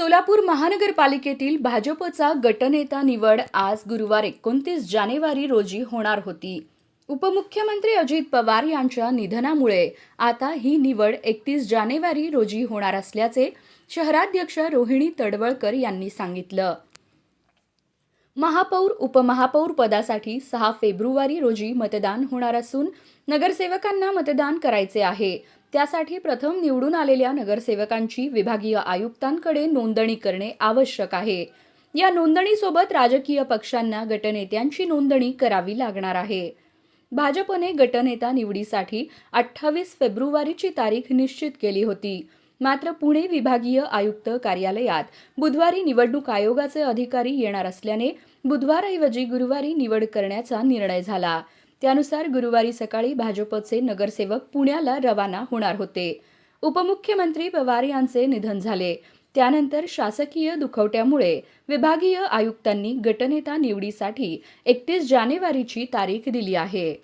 सोलापूर महानगरपालिकेतील भाजपचा गटनेता निवड आज गुरुवार एकोणतीस जानेवारी रोजी होणार होती. उपमुख्यमंत्री अजित पवार यांच्या निधनामुळे आता ही निवड एकतीस जानेवारी रोजी होणार असल्याचे शहराध्यक्ष रोहिणी तडवळकर यांनी सांगितलं. महापौर उपमहापौर पदासाठी सहा फेब्रुवारी रोजी मतदान होणार असून नगरसेवकांना मतदान करायचे आहे. त्यासाठी प्रथम निवडून आलेल्या नगरसेवकांची विभागीय आयुक्तांकडे नोंदणी करणे आवश्यक आहे. या नोंदणीसोबत राजकीय पक्षांना गटनेत्यांची नोंदणी करावी लागणार आहे. भाजपने गटनेता निवडीसाठी अठ्ठावीस फेब्रुवारीची तारीख निश्चित केली होती. मात्र पुणे विभागीय आयुक्त कार्यालयात बुधवारी निवडणूक आयोगाचे अधिकारी येणार असल्याने बुधवारऐवजी गुरुवारी निवड करण्याचा निर्णय झाला. त्यानुसार गुरुवारी सकाळी भाजपचे नगरसेवक पुण्याला रवाना होणार होते. उपमुख्यमंत्री पवार यांचे निधन झाले. त्यानंतर शासकीय दुखवट्यामुळे विभागीय आयुक्तांनी गटनेता निवडीसाठी एकतीस जानेवारीची तारीख दिली आहे.